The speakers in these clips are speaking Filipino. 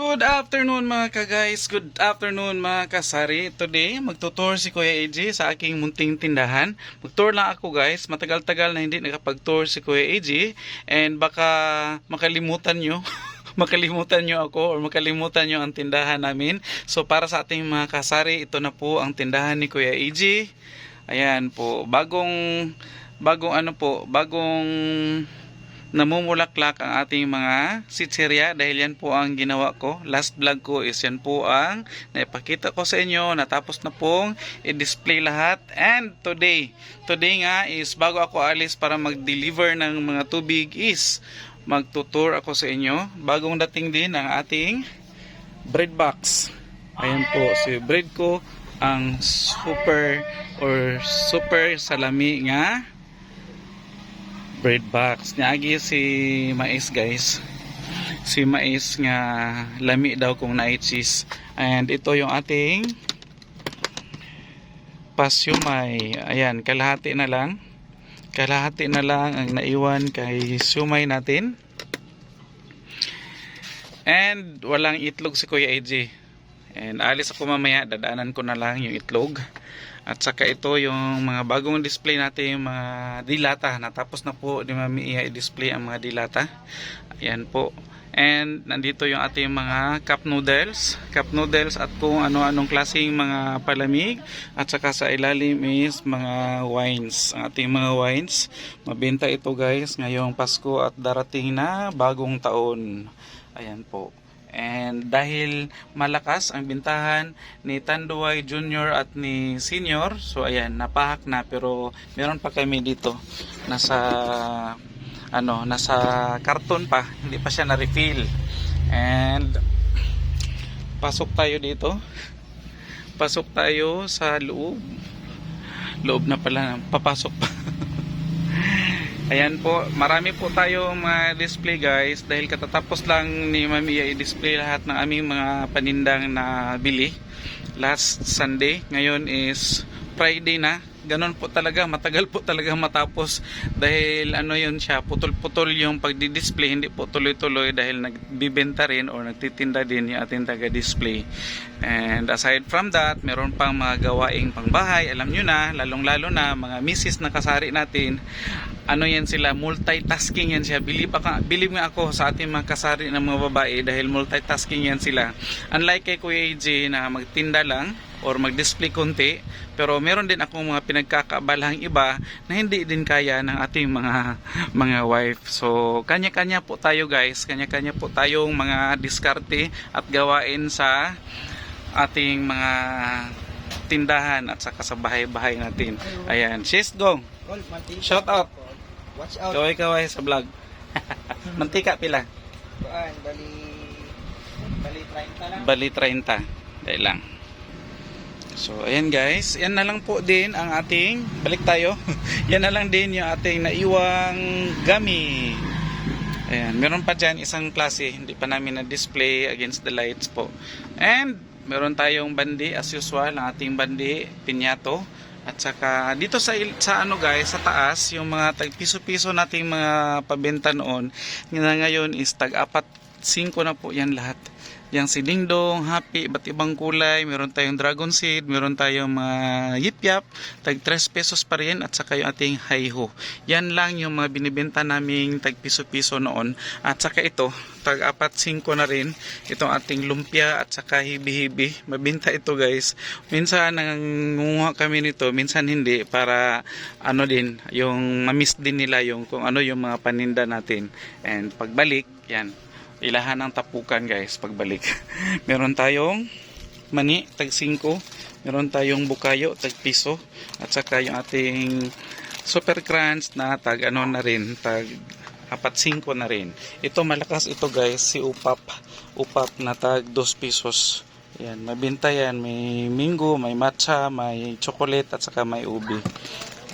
Good afternoon mga ka-guys, good afternoon mga kasari. Today, magtutour si Kuya AJ sa aking munting tindahan. Magtour lang ako guys, matagal-tagal na hindi nakapag-tour si Kuya AJ and baka makalimutan nyo. makalimutan nyo ako or makalimutan nyo ang tindahan namin. So para sa ating mga kasari, ito na po ang tindahan ni Kuya AJ. Ayan po, bagong bagong ano po, bagong namumulaklak ang ating mga sitserya dahil yan po ang ginawa ko. Last vlog ko is yan po ang naipakita ko sa inyo. Natapos na pong i-display lahat. And today, today nga is bago ako alis para mag-deliver ng mga tubig is magtutour ako sa inyo. Bagong dating din ang ating bread box. Ayan po, si bread ko ang super or super salami nga bread box. Niagi si Mais guys. Si Mais nga lami daw kung na cheese. And ito yung ating pasyumay. Ayan, kalahati na lang. Kalahati na lang ang naiwan kay sumay natin. And walang itlog si Kuya AJ. And alis ako mamaya, dadaanan ko na lang yung itlog. At saka ito yung mga bagong display natin, yung mga dilata. Natapos na po ni Mami Iya i-display ang mga dilata. Ayan po. And nandito yung ating mga cup noodles. Cup noodles at kung ano-anong klaseng mga palamig. At saka sa ilalim is mga wines. Ang ating mga wines. Mabenta ito guys ngayong Pasko at darating na bagong taon. Ayan po. And dahil malakas ang bintahan ni Tanduay Junior at ni Senior, so ayan, napahak na pero meron pa kami dito nasa ano, nasa karton pa, hindi pa siya na-refill. And pasok tayo dito. Pasok tayo sa loob. Loob na pala, papasok pa. Ayan po, marami po tayong mga display guys dahil katatapos lang ni Mami i-display lahat ng aming mga panindang na bili last Sunday. Ngayon is Friday na. Ganon po talaga, matagal po talaga matapos dahil ano yun siya, putol-putol yung pagdi-display, hindi po tuloy-tuloy dahil nagbibenta rin o nagtitinda din yung ating taga-display. And aside from that, meron pang mga gawaing pangbahay, alam nyo na, lalong-lalo na mga misis na kasari natin, ano yan sila, multitasking yan siya. Believe, ako, believe nga ako sa ating mga kasari ng mga babae dahil multitasking yan sila. Unlike kay Kuya AJ na magtinda lang or mag-display konti, pero meron din akong mga pinagkakabalahang iba na hindi din kaya ng ating mga mga wife. So, kanya-kanya po tayo guys, kanya-kanya po tayong mga diskarte at gawain sa ating mga tindahan at saka sa bahay-bahay natin. Ayan, sis go. Col, mantika. Shout out. Watch out. Kaway-kaway sa vlog. Mantika pila. Kuan, bali bali 30 lang. Bali 30. Dahil lang. So, ayan guys. Yan na lang po din ang ating, balik tayo. yan na lang din yung ating naiwang gami. Ayan. Meron pa dyan isang klase. Hindi pa namin na-display against the lights po. And, meron tayong bandi as usual. Ang ating bandi, pinyato. At saka dito sa sa ano guys, sa taas, yung mga tag piso-piso nating mga pabenta noon, ngayon is tag apat 5 na po yan lahat. Yang silingdong, happy, iba't ibang kulay, meron tayong dragon seed, meron tayong mga yip-yap, tag 3 pesos pa rin at saka yung ating hi-ho. Yan lang yung mga binibenta naming tag piso-piso noon. At saka ito, tag apat 5 na rin, itong ating lumpia at saka hibi-hibi. Mabinta ito guys. Minsan nangunguha kami nito, minsan hindi para ano din, yung mamiss din nila yung kung ano yung mga paninda natin. And pagbalik, yan, ilahan ng tapukan guys pagbalik. Meron tayong mani, tag 5. Meron tayong bukayo, tag piso. At saka yung ating super crunch na tag ano na rin, tag apat 5 na rin. Ito malakas ito guys, si Upap. Upap na tag 2 pesos. Yan, mabinta yan. May mingo, may matcha, may chocolate at saka may ubi.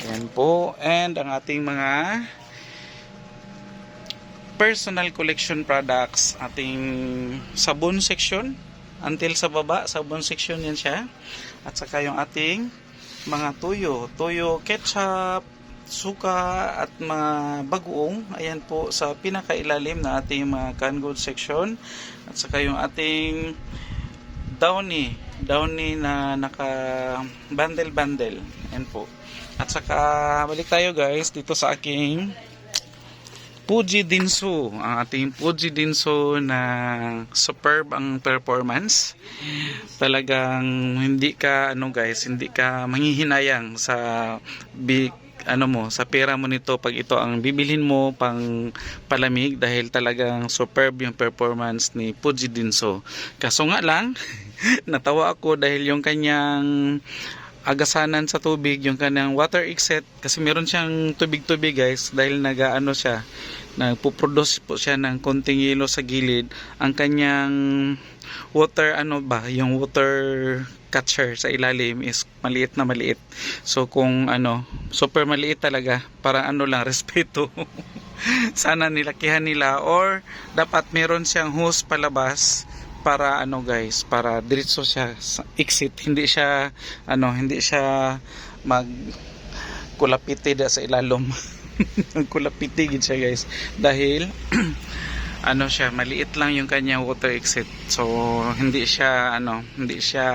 Ayan po. And ang ating mga personal collection products ating sabon section until sa baba sabon section yan siya at saka yung ating mga tuyo tuyo ketchup suka at mga bagoong. Ayan po sa pinakailalim na ating mga canned goods section. At saka yung ating downy. Downy na naka bundle bundle. Ayan po. At saka balik tayo guys dito sa aking Fuji Dinso, ang ating Fuji Dinso na superb ang performance. Talagang hindi ka ano guys, hindi ka manghihinayang sa big ano mo, sa pera mo nito pag ito ang bibilhin mo pang palamig dahil talagang superb yung performance ni Fuji Dinso. Kaso nga lang, natawa ako dahil yung kanyang agasanan sa tubig, yung kanyang water exit, kasi meron siyang tubig-tubig guys, dahil nagaano siya, nagpuproduce po siya ng konting yelo sa gilid, ang kanyang water ano ba, yung water catcher sa ilalim is maliit na maliit. So kung ano, super maliit talaga, para ano lang, respeto. Sana nilakihan nila or dapat meron siyang hose palabas para ano guys, para diretso siya sa exit, hindi siya ano, hindi siya mag kulapiti da sa ilalom. kulapiti gid siya guys. Dahil ano siya maliit lang yung kanyang water exit. So hindi siya ano hindi siya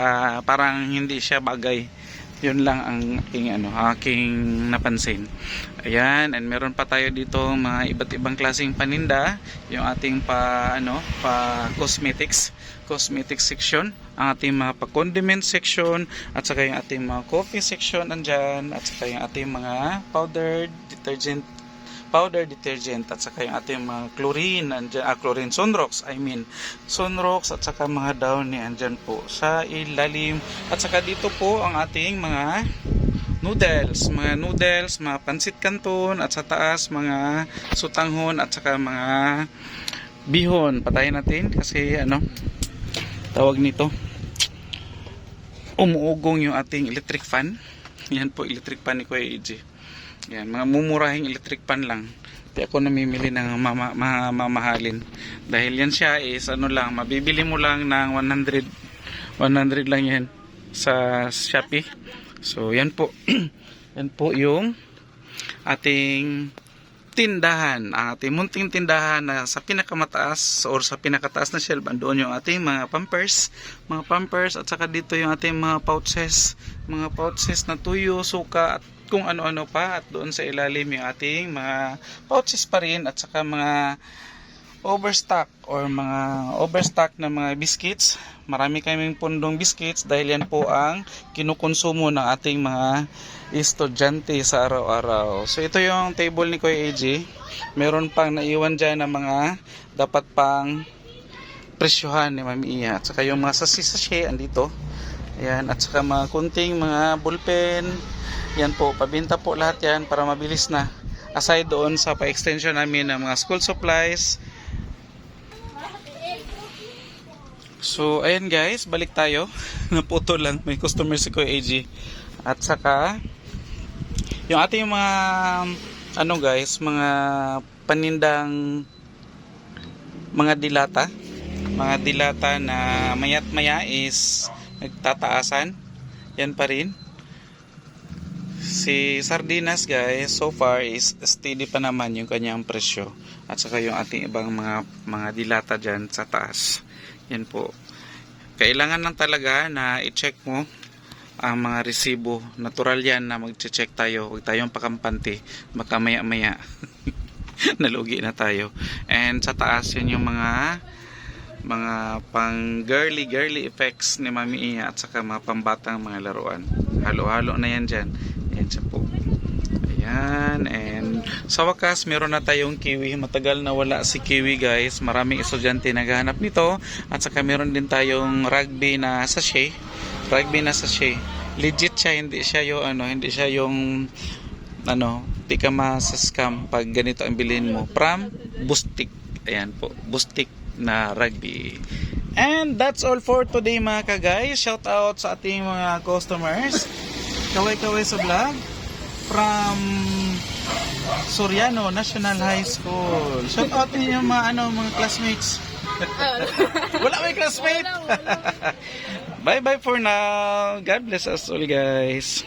parang hindi siya bagay yun lang ang aking ano aking napansin. Ayan and meron pa tayo dito mga iba't ibang klaseng paninda. Yung ating pa ano pa cosmetics cosmetics section. Ang ating mga pa condiment section at saka yung ating mga coffee section andyan at saka yung ating mga powdered detergent powder detergent at saka yung ating mga chlorine andyan, ah, chlorine sunrox I mean sunrox at saka mga downy andyan po sa ilalim. At saka dito po ang ating mga noodles mga noodles mga pansit canton at sa taas mga sutanghon at saka mga bihon. Patayin natin kasi ano tawag nito umuugong yung ating electric fan. Yan po electric fan ni Kuya AJ yan, mga mumurahing electric pan lang. Hindi ako namimili ng ma- mamahalin. Dahil yan siya is ano lang, mabibili mo lang ng 100 100 lang yan sa Shopee. So yan po. yan po yung ating tindahan, ating munting tindahan na sa pinakamataas or sa pinakataas na shelf andoon yung ating mga pampers, mga pampers at saka dito yung ating mga pouches, mga pouches na tuyo, suka at kung ano-ano pa at doon sa ilalim yung ating mga pouches pa rin at saka mga overstock or mga overstock na mga biscuits. Marami kaming pundong biscuits dahil yan po ang kinukonsumo ng ating mga estudyante sa araw-araw. So ito yung table ni Kuya AJ. Meron pang naiwan dyan ng mga dapat pang presyohan ni Mami Iya. At saka yung mga sasi-sachet andito. Ayan. At saka mga kunting mga ballpen. Yan po. Pabinta po lahat yan para mabilis na. Aside doon sa pa-extension namin ng mga school supplies. So, ayan guys. Balik tayo. Naputo lang. May customer si Kuya AJ. At saka, yung ating mga ano guys, mga panindang mga dilata, mga dilata na mayat maya is nagtataasan. Yan pa rin. Si sardinas guys, so far is steady pa naman yung kanyang presyo. At saka yung ating ibang mga mga dilata dyan sa taas. Yan po. Kailangan lang talaga na i-check mo ang mga resibo. Natural yan na mag-check tayo. Huwag tayong pakampante. Baka maya-maya. Nalugi na tayo. And sa taas yan yung mga mga pang girly girly effects ni Mami Iya at saka mga pambatang mga laruan. Halo-halo na yan dyan. Siya po. Ayan. And sa wakas, meron na tayong kiwi. Matagal na wala si kiwi guys. Maraming estudyante naghahanap nito. At saka meron din tayong rugby na sachet. Rugby na sachet. Legit siya. Hindi siya yung ano, hindi siya yung ano, di ka ma-scam pag ganito ang bilhin mo. From Bustik. Ayan po. Bustik na rugby. And that's all for today mga ka-guys. Shout out sa ating mga customers. Kaway-kaway sa vlog from Soriano National High School. Shout out yung mga ano mga classmates. Wala may classmate. bye bye for now. God bless us all guys.